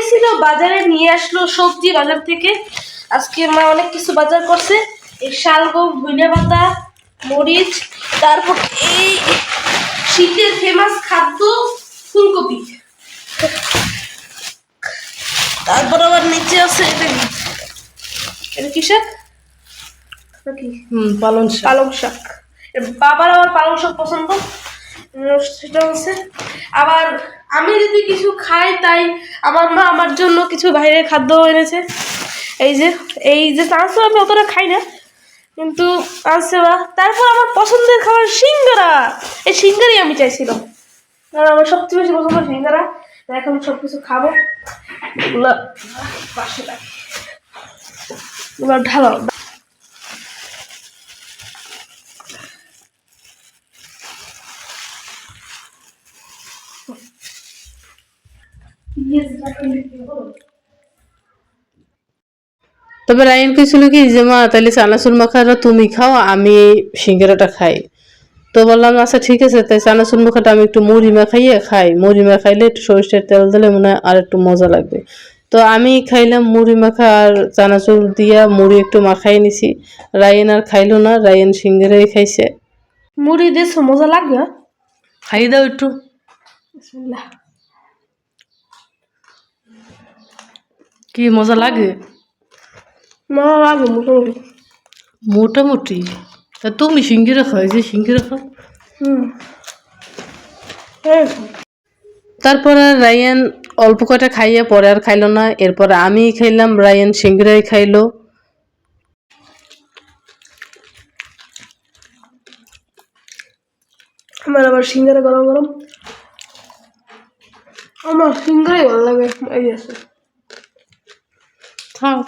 গেছিল বাজারে নিয়ে আসলো সবজি বাজার থেকে। আজকে মা অনেক কিছু বাজার করছে। এই শালগম ধইনা পাতা মরিচ তারপর এই শীতের ফেমাস খাদ্য ফুলকপি। তারপর আবার নিচে আছে এটা কি? এটা কি শাক? কি? হুম শাক। পালং শাক। এর বাবার আবার পালং শাক পছন্দ। সেটা হচ্ছে আবার আমি যদি কিছু খাই, তাই আমার মা আমার জন্য কিছু বাইরের খাদ্য এনেছে। এই যে এই যে চান্স আমি অতটা খাই না। কিন্তু আনছে তারপর আমার পছন্দের খাবার সিঙ্গারা। এই সিঙ্গারই আমি চাইছিলাম। কারণ আমার সবচেয়ে বেশি পছন্দ সিঙ্গারা। এখন সব কিছু খাব। এগুলো ঢালাও তবে রায়ন কইছিল কি যে মা তাহলে চানাচুর মাখাটা তুমি খাও আমি সিঙ্গারাটা খাই। তো বললাম আচ্ছা ঠিক আছে তাই চানাচুর মাখাটা আমি একটু মুড়ি মাখাইয়ে খাই। মুড়ি মাখাইলে একটু সরিষার তেল দিলে মনে হয় আর একটু মজা লাগবে। তো আমি খাইলাম মুড়ি মাখা আর চানাচুর দিয়া মুড়ি একটু মাখাই নিছি। রায়ন আর খাইলো না রায়ন সিঙ্গারাই খাইছে। মুড়ি দিয়েছ মজা লাগবে? খাই দাও একটু। বিসমিল্লাহ। কি মজা লাগে? মজা লাগে মোটামুটি। মোটামুটি? তা তুমি সিঙ্গিরা খাও যে সিঙ্গিরা খাও তারপর রায়ান অল্প কটা খাইয়ে পরে আর খাইলো না। এরপর আমি খাইলাম রায়ান সিঙ্গিরাই খাইলো। আমার আবার সিঙ্গারা গরম গরম। আমার সিঙ্গারাই ভালো লাগে এই আছে। থাক